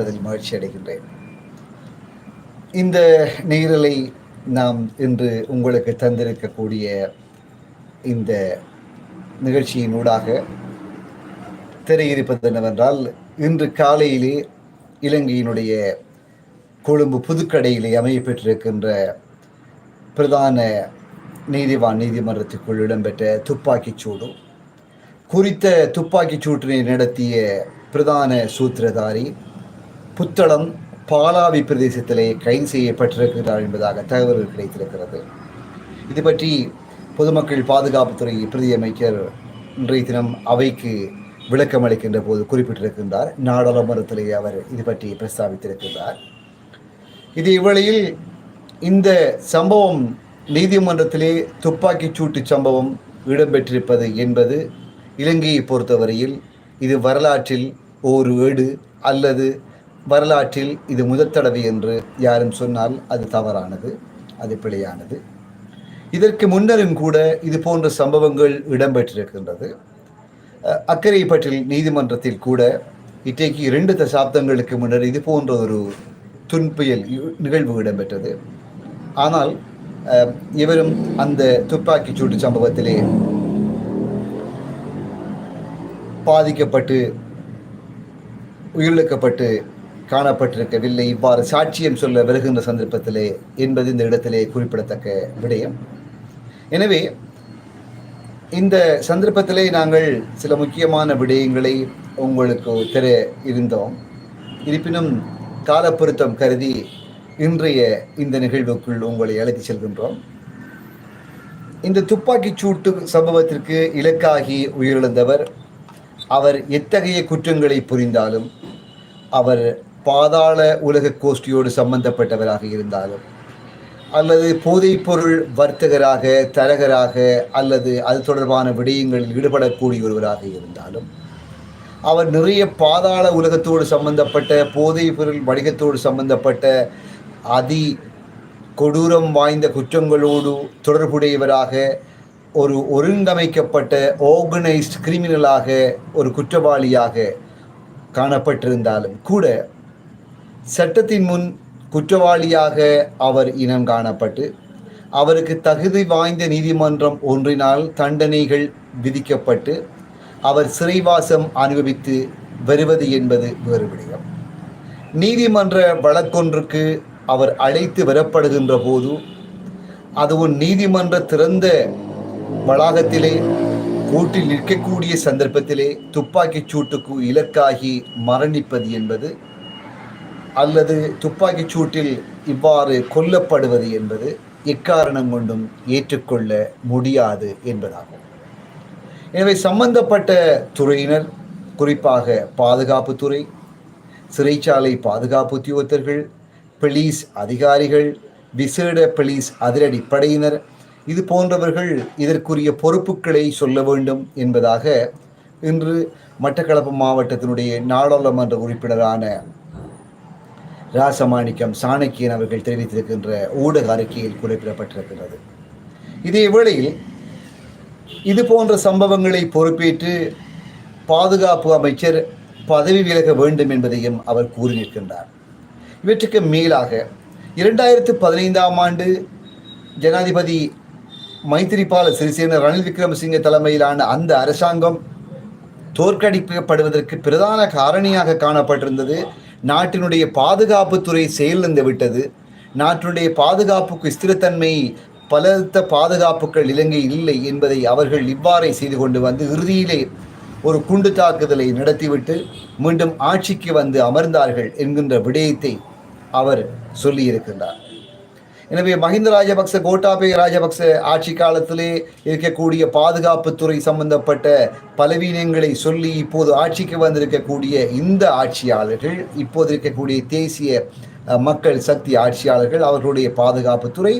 சந்திப்பதில் மகிழ்ச்சி அடைகின்றேன். இந்த நேரலை நாம் இன்று உங்களுக்கு தந்திருக்கக்கூடிய இந்த நிகழ்ச்சியின் ஊடாக தெரியிருப்பது என்னவென்றால் இன்று காலையிலே இலங்கையினுடைய கொழும்பு புதுக்கடையிலே அமையப்பெற்றிருக்கின்ற பிரதான நீதிவான் நீதிமன்றத்துக்குள் இடம்பெற்ற துப்பாக்கிச் சூடு. குறித்த துப்பாக்கிச் சூட்டினை நடத்திய பிரதான சூத்திரதாரி புத்தளம் பாலாவி பிரதேசத்திலே கைது செய்யப்பட்டிருக்கிறார் என்பதாக தகவல்கள் கிடைத்திருக்கிறது. இது பற்றி பொதுமக்கள் பாதுகாப்புத்துறை பிரதி அமைச்சர் இன்றைய தினம் அவைக்கு விளக்கம் அளிக்கின்ற போது குறிப்பிட்டிருக்கின்றார். நாடாளுமன்றத்திலே அவர் இது பற்றி பிரஸ்தாபித்திருக்கின்றார். இது இவ்வளையில் இந்த சம்பவம் நீதிமன்றத்திலே துப்பாக்கிச் சூட்டு சம்பவம் இடம்பெற்றிருப்பது என்பது இலங்கையை பொறுத்தவரையில் இது வரலாற்றில் ஒரு ஏடு அல்லது வரலாற்றில் இது முதல் தடவை என்று யாரும் சொன்னால் அது தவறானது அது பிழையானது. இதற்கு முன்னரும் கூட இது போன்ற சம்பவங்கள் இடம்பெற்றிருக்கின்றது. அஹ், அக்கரைப்பற்றில் நீதிமன்றத்தில் கூட இன்றைக்கு இரண்டு தசாப்தங்களுக்கு முன்னர் இது போன்ற ஒரு துன்புயல் நிகழ்வு இடம்பெற்றது. ஆனால் இவரும் அந்த துப்பாக்கிச் சூட்டு சம்பவத்திலே பாதிக்கப்பட்டு உயிரிழக்கப்பட்டு காணப்பட்டிருக்கவில்லை. இவ்வாறு சாட்சியம் சொல்ல வருகின்ற சந்தர்ப்பத்திலே என்பது இந்த இடத்திலே குறிப்பிடத்தக்க விடயம். எனவே இந்த சந்தர்ப்பத்திலே நாங்கள் சில முக்கியமான விடயங்களை உங்களுக்கு தெர இருந்தோம். இருப்பினும் காலப்பொருத்தம் கருதி இன்றைய இந்த நிகழ்வுக்குள் உங்களை அழைத்து செல்கின்றோம். இந்த துப்பாக்கிச் சூட்டு சம்பவத்திற்கு இலக்காகி உயிரிழந்தவர் அவர் எத்தகைய குற்றங்களை புரிந்தாலும் அவர் பாதாள உலக கோஷ்டியோடு சம்பந்தப்பட்டவராக இருந்தாலும் அல்லது போதைப்பொருள் வர்த்தகராக தரகராக அல்லது அது தொடர்பான விடயங்களில் ஈடுபடக்கூடிய ஒருவராக இருந்தாலும் அவர் நிறைய பாதாள உலகத்தோடு சம்பந்தப்பட்ட போதைப்பொருள் வணிகத்தோடு சம்பந்தப்பட்ட அதி கொடூரம் வாய்ந்த குற்றங்களோடு தொடர்புடையவராக ஒரு ஒருங்கமைக்கப்பட்ட ஆர்கனைஸ்ட் கிரிமினலாக ஒரு குற்றவாளியாக காணப்பட்டிருந்தாலும் கூட சட்டத்தின் முன் குற்றவாளியாக அவர் இனம் காணப்பட்டு அவருக்கு தகுதி வாய்ந்த நீதிமன்றம் ஒன்றினால் தண்டனைகள் விதிக்கப்பட்டு அவர் சிறைவாசம் அனுபவித்து வருவது என்பது வேறு விடயம். நீதிமன்ற வழக்கொன்றுக்கு அவர் அழைத்து வரப்படுகின்ற போது அதுவும் நீதிமன்ற திறந்த வளாகத்திலே கூட்டில் நிற்கக்கூடிய சந்தர்ப்பத்திலே துப்பாக்கிச் சூட்டுக்கு இலக்காகி மரணிப்பது என்பது அல்லது துப்பாக்கிச் சூட்டில் இவ்வாறு கொல்லப்படுவது என்பது எக்காரணம் கொண்டும் ஏற்றுக்கொள்ள முடியாது என்பதாகும். எனவே சம்பந்தப்பட்ட துறையினர் குறிப்பாக பாதுகாப்புத்துறை சிறைச்சாலை பாதுகாப்பு உத்தியோகத்தர்கள் போலீஸ் அதிகாரிகள் விசேட போலீஸ் அதிரடி படையினர் இது போன்றவர்கள் இதற்குரிய பொறுப்புகளை சொல்ல வேண்டும் என்பதாக இன்று மட்டக்களப்பு மாவட்டத்தினுடைய நாடாளுமன்ற உறுப்பினரான ராசமாணிக்கம் சாணக்கியன் அவர்கள் தெரிவித்திருக்கின்ற ஊடக அறிக்கையில் குறிப்பிடப்பட்டிருக்கிறது இதே வேளையில் இது போன்ற சம்பவங்களை பொறுப்பேற்று பாதுகாப்பு அமைச்சர் பதவி விலக வேண்டும் என்பதையும் அவர் கூறி நிற்கின்றார் இவற்றுக்கு மேலாக இரண்டாயிரத்து பதினைந்தாம் ஆண்டு ஜனாதிபதி மைத்திரிபால சிறிசேன ரணில் விக்ரமசிங்க தலைமையிலான அந்த அரசாங்கம் தோற்கடிக்கப்படுவதற்கு பிரதான காரணியாக காணப்பட்டிருந்தது. நாட்டினுடைய பாதுகாப்புத்துறை செயலிழந்து விட்டது. நாட்டினுடைய பாதுகாப்புக்கு ஸ்திரத்தன்மை பலத்த பாதுகாப்புகள் இலங்கையில் இல்லை என்பதை அவர்கள் இவ்வாறே செய்து கொண்டு வந்து இறுதியிலே ஒரு குண்டு தாக்குதலை நடத்திவிட்டு மீண்டும் ஆட்சிக்கு வந்து அமர்ந்தார்கள் என்கின்ற விடயத்தை அவர் சொல்லியிருக்கின்றார். எனவே மஹிந்த ராஜபக்ச கோட்டாபய ராஜபக்ச ஆட்சி காலத்திலே இருக்கக்கூடிய பாதுகாப்புத்துறை சம்பந்தப்பட்ட பலவீனங்களை சொல்லி இப்போது ஆட்சிக்கு வந்திருக்கக்கூடிய இந்த ஆட்சியாளர்கள் இப்போது இருக்கக்கூடிய தேசிய மக்கள் சக்தி ஆட்சியாளர்கள் அவர்களுடைய பாதுகாப்புத்துறை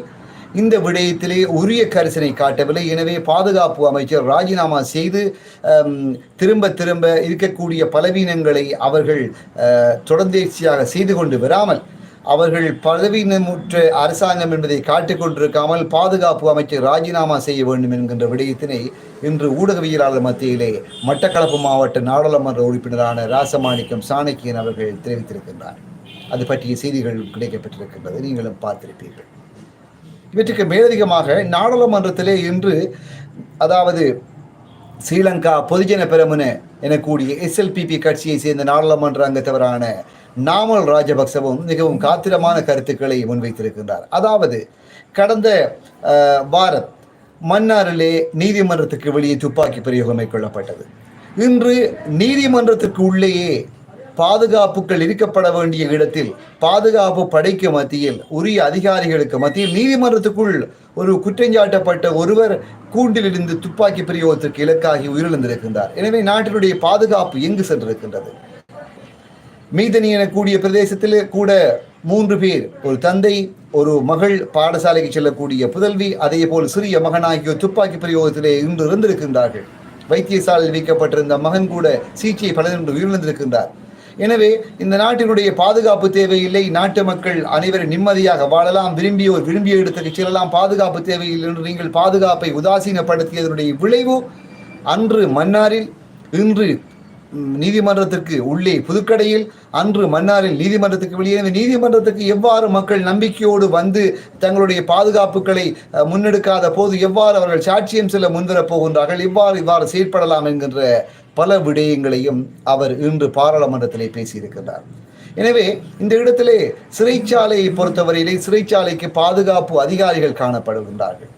இந்த விடயத்திலே உரிய கரிசனை காட்டவில்லை. எனவே பாதுகாப்பு அமைச்சர் ராஜினாமா செய்து திரும்ப திரும்ப இருக்கக்கூடிய பலவீனங்களை அவர்கள் தொடர்ந்தேர்ச்சியாக செய்து கொண்டு வராமல் அவர்கள் பதவியினமுற்ற அரசாங்கம் என்பதை காட்டிக் கொண்டிருக்காமல் பாதுகாப்பு அமைச்சர் ராஜினாமா செய்ய வேண்டும் என்கின்ற விடயத்தினை இன்று ஊடகவியலாளர் மத்தியிலே மட்டக்களப்பு மாவட்ட நாடாளுமன்ற உறுப்பினரான ராசமாணிக்கம் சாணக்கியன் அவர்கள் தெரிவித்திருக்கின்றார். அது பற்றிய செய்திகள் கிடைக்கப்பட்டிருக்கின்றது. நீங்களும் பார்த்திருப்பீர்கள். இவற்றுக்கு மேலதிகமாக நாடாளுமன்றத்திலே இன்று அதாவது ஸ்ரீலங்கா பொதுஜன பெரமுன எனக்கூடிய எஸ்எல்பிபி கட்சியை சேர்ந்த நாடாளுமன்ற அங்கத்தவரான நாமல் ராஜபக்சவும் மிகவும் காத்திரமான கருத்துக்களை முன்வைத்திருக்கின்றார். அதாவது கடந்த வாரம் பாரத் மன்னாரிலே நீதிமன்றத்துக்கு வெளியே துப்பாக்கி பிரயோகம் மேற்கொள்ளப்பட்டது. இன்று நீதிமன்றத்துக்கு உள்ளேயே பாதுகாப்புகள் இருக்கப்பட வேண்டிய இடத்தில் பாதுகாப்பு படைக்கு மத்தியில் உரிய அதிகாரிகளுக்கு மத்தியில் நீதிமன்றத்துக்குள் ஒரு குற்றஞ்சாட்டப்பட்ட ஒருவர் கூண்டிலிருந்து துப்பாக்கி பிரயோகத்திற்கு இலக்காகி உயிரிழந்திருக்கின்றார். எனவே நாட்டினுடைய பாதுகாப்பு எங்கு சென்றிருக்கின்றது? மீதனி எனக்கூடிய பிரதேசத்தில் கூட மூன்று பேர் ஒரு தந்தை ஒரு மகள் பாடசாலைக்கு செல்லக்கூடிய புதல்வி அதே போல் சிறிய மகன் ஆகியோர் துப்பாக்கி பிரயோகத்திலே இன்று இருந்திருக்கின்றார்கள் வைத்தியசாலையில் வைக்கப்பட்டிருந்த மகன் கூட சிகிச்சை பலனின்று உயிரிழந்திருக்கின்றார். எனவே இந்த நாட்டினுடைய பாதுகாப்பு தேவையில்லை. நாட்டு மக்கள் அனைவரும் நிம்மதியாக வாழலாம். விரும்பியோர் விரும்பிய இடத்துக்கு செல்லலாம். பாதுகாப்பு தேவையில்லை என்று நீங்கள் பாதுகாப்பை உதாசீனப்படுத்தியதனுடைய விளைவு அன்று மன்னாரில் இன்று நீதிமன்றத்திற்கு உள்ளே புதுக்கடையில் அன்று மன்னாரில் நீதிமன்றத்துக்கு வெளியே. நீதிமன்றத்துக்கு எவ்வாறு மக்கள் நம்பிக்கையோடு வந்து தங்களுடைய பாதுகாப்புகளை முன்னெடுக்காத போது எவ்வாறு அவர்கள் சாட்சியம் செல்ல முன்வரப் போகின்றார்கள் இவ்வாறு இவ்வாறு செயற்படலாம் என்கின்ற பல விடயங்களையும் அவர் இன்று பாராளுமன்றத்திலே பேசியிருக்கிறார் எனவே இந்த இடத்திலே சிறைச்சாலையை பொறுத்தவரையிலே சிறைச்சாலைக்கு பாதுகாப்பு அதிகாரிகள் காணப்படுகின்றார்கள்.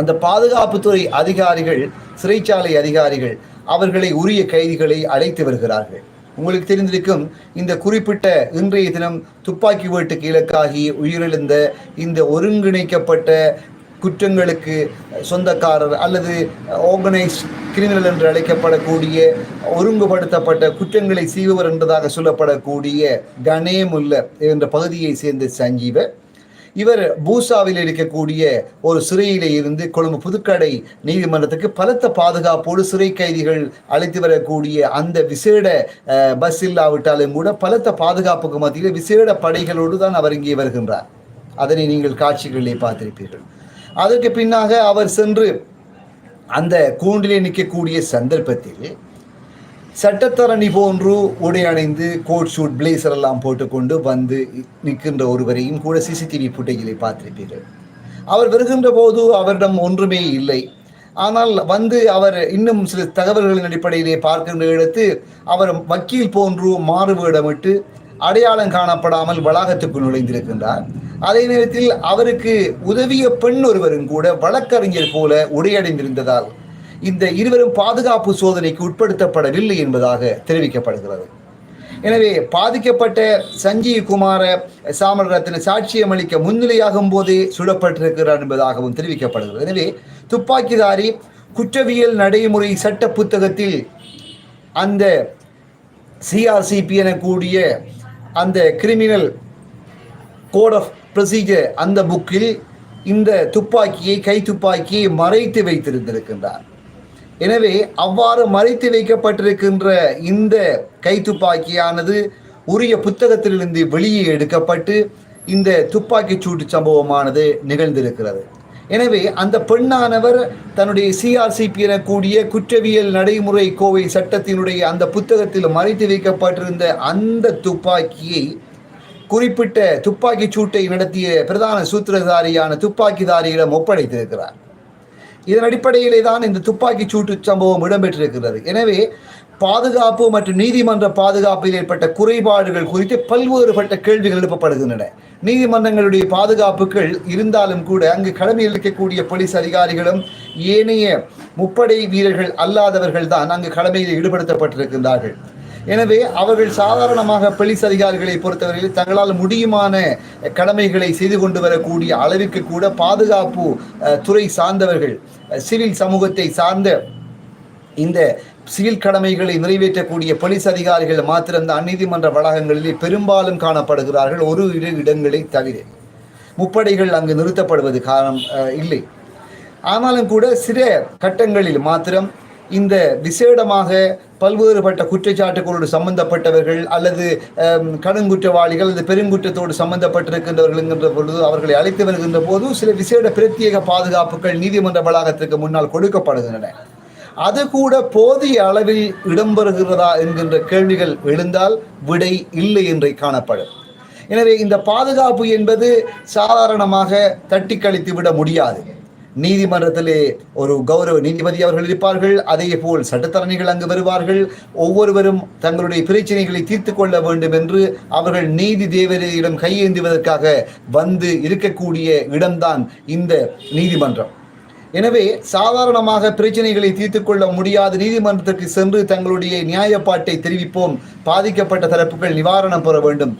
அந்த பாதுகாப்புத்துறை அதிகாரிகள் சிறைச்சாலை அதிகாரிகள் அவர்களை உரிய கைதிகளை அழைத்து வருகிறார்கள். உங்களுக்கு தெரிந்திருக்கும் இந்த குறிப்பிட்ட இன்றைய தினம் துப்பாக்கி வேட்டுக்கு இலக்காகி உயிரிழந்த இந்த ஒருங்கிணைக்கப்பட்ட குற்றங்களுக்கு சொந்தக்காரர் அல்லது ஆர்கனைஸ் கிரிமினல் என்று அழைக்கப்படக்கூடிய ஒருங்குபடுத்தப்பட்ட குற்றங்களை செய்பவர் என்றதாக சொல்லப்படக்கூடிய கணேமுல்ல என்ற பகுதியை சேர்ந்த சஞ்சீவ இவர் பூசாவில் இருக்கக்கூடிய ஒரு சிறையிலே இருந்து கொழும்பு புதுக்கடை நீதிமன்றத்துக்கு பலத்த பாதுகாப்போடு சிறை கைதிகள் அழைத்து வரக்கூடிய அந்த விசேட பஸ் இல்லாவிட்டாலும் கூட பலத்த பாதுகாப்புக்கு மத்தியில் விசேட படைகளோடு தான் அவர் இங்கே வருகின்றார். அதனை நீங்கள் காட்சிகளிலே பார்த்திருப்பீர்கள். அதற்கு பின்னாக அவர் சென்று அந்த கூண்டிலே நிற்கக்கூடிய சந்தர்ப்பத்தில் சட்டத்தரணி போன்று உடை அணிந்து கோட் ஷூட் பிளேசர் எல்லாம் போட்டுக்கொண்டு வந்து நிற்கின்ற ஒருவரையும் கூட சிசிடிவி புட்டைகளை பார்த்திருப்பீர்கள். அவர் வருகின்ற போது அவரிடம் ஒன்றுமே இல்லை. ஆனால் வந்து அவர் இன்னும் சில தகவல்களின் அடிப்படையிலே பார்க்கின்ற இடத்து அவர் வக்கீல் போன்று மாறுவேடமிட்டு அடையாளம் காணப்படாமல் வளாகத்துக்குள் நுழைந்திருக்கின்றார். அதே நேரத்தில் அவருக்கு உதவிய பெண் ஒருவரும் கூட வழக்கறிஞர் போல உடையடைந்திருந்ததால் இந்த இருவரும் பாதுகாப்பு சோதனைக்கு உட்படுத்தப்படவில்லை என்பதாக தெரிவிக்கப்படுகிறது. எனவே பாதிக்கப்பட்ட சஞ்சீவ் குமார சாமரத்தின் சாட்சியம் அளிக்க முன்னிலையாகும் போதே சுடப்பட்டிருக்கிறார் என்பதாகவும் தெரிவிக்கப்படுகிறது. எனவே துப்பாக்கிதாரி குற்றவியல் நடைமுறை சட்ட புத்தகத்தில் அந்த சிஆர்சிபி எனக்கூடிய அந்த கிரிமினல் கோட் ஆஃப் ப்ரொசீஜர் அந்த புக்கில் இந்த துப்பாக்கியை கை துப்பாக்கியை மறைத்து வைத்திருந்திருக்கின்றார். எனவே அவ்வாறு மறைத்து வைக்கப்பட்டிருக்கின்ற இந்த கைத்துப்பாக்கியானது உரிய புத்தகத்திலிருந்து வெளியே எடுக்கப்பட்டு இந்த துப்பாக்கிச் சூட்டு சம்பவமானது நிகழ்ந்திருக்கிறது. எனவே அந்த பெண்ணானவர் தன்னுடைய சிஆர்சிபி எனக்கூடிய குற்றவியல் நடைமுறை கோவை சட்டத்தினுடைய அந்த புத்தகத்தில் மறைத்து வைக்கப்பட்டிருந்த அந்த துப்பாக்கியை குறிப்பிட்ட துப்பாக்கிச் சூட்டை நடத்திய பிரதான சூத்திரதாரியான துப்பாக்கிதாரியிடம் ஒப்படைத்திருக்கிறார். இதன் அடிப்படையிலே தான் இந்த துப்பாக்கிச் சூட்டு சம்பவம் இடம்பெற்றிருக்கிறது. எனவே பாதுகாப்பு மற்றும் நீதிமன்ற பாதுகாப்பில் ஏற்பட்ட குறைபாடுகள் குறித்து பல்வேறுபட்ட கேள்விகள் எழுப்பப்படுகின்றன. நீதிமன்றங்களுடைய பாதுகாப்புகள் இருந்தாலும் கூட அங்கு கடமையில் இருக்கக்கூடிய போலீஸ் அதிகாரிகளும் ஏனைய முப்படை வீரர்கள் அல்லாதவர்கள் தான் அங்கு கடமையில் ஈடுபடுத்தப்பட்டிருக்கின்றார்கள். எனவே அவர்கள் சாதாரணமாக போலீஸ் அதிகாரிகளை பொறுத்தவரையில் தங்களால் முடியுமான கடமைகளை செய்து கொண்டு வரக்கூடிய அளவிற்கு கூட பாதுகாப்பு துறை சார்ந்தவர்கள் சிவில் சமூகத்தை சார்ந்த இந்த சிவில் கடமைகளை நிறைவேற்றக்கூடிய போலீஸ் அதிகாரிகள் மாத்திரம்தான் நீதிமன்ற வளாகங்களிலே பெரும்பாலும் காணப்படுகிறார்கள் ஒரு இரு இடங்களை தவிர. முப்படைகள் அங்கு நிறுத்தப்படுவது காரணம் இல்லை. ஆனாலும் கூட சில கட்டங்களில் மாத்திரம் இந்த விசேடமாக பல்வேறுபட்ட குற்றச்சாட்டுகளோடு சம்பந்தப்பட்டவர்கள் அல்லது கடுங்குற்றவாளிகள் அல்லது பெருங்குற்றத்தோடு சம்பந்தப்பட்டிருக்கின்றவர்கள் என்கின்ற பொழுது அவர்களை அழைத்து வருகின்ற போது சில விசேட பிரத்யேக பாதுகாப்புகள் நீதிமன்ற வளாகத்திற்கு முன்னால் கொடுக்கப்படுகின்றன. அது கூட போதிய அளவில் இடம்பெறுகிறதா என்கின்ற கேள்விகள் எழுந்தால் விடை இல்லை என்றே காணப்படும். எனவே இந்த பாதுகாப்பு என்பது சாதாரணமாக தட்டி கழித்து விட முடியாது. நீதிமன்றத்திலே ஒரு கௌரவ நீதிபதி அவர்கள் இருப்பார்கள். அதே போல் சட்டத்தரணிகள் அங்கு வருவார்கள். ஒவ்வொருவரும் தங்களுடைய பிரச்சனைகளை தீர்த்து கொள்ள வேண்டும் என்று அவர்கள் நீதி தேவரையிடம் கையேந்துவதற்காக வந்து இருக்கக்கூடிய இடம்தான் இந்த நீதிமன்றம். எனவே சாதாரணமாக பிரச்சனைகளை தீர்த்து கொள்ள முடியாத நீதிமன்றத்திற்கு சென்று தங்களுடைய நியாயப்பாட்டை தெரிவிப்போம். பாதிக்கப்பட்ட தரப்புகள் நிவாரணம் பெற வேண்டும்.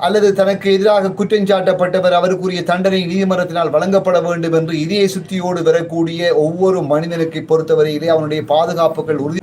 அல்லது தனக்கு எதிராக குற்றஞ்சாட்டப்பட்டவர் அவருக்குரிய தண்டனை நீதிமன்றத்தினால் வழங்கப்பட வேண்டும் என்று இதய சுத்தியோடு வரக்கூடிய ஒவ்வொரு மனிதனுக்கு பொறுத்தவரையிலே அவனுடைய பாதுகாப்புகள் உறுதி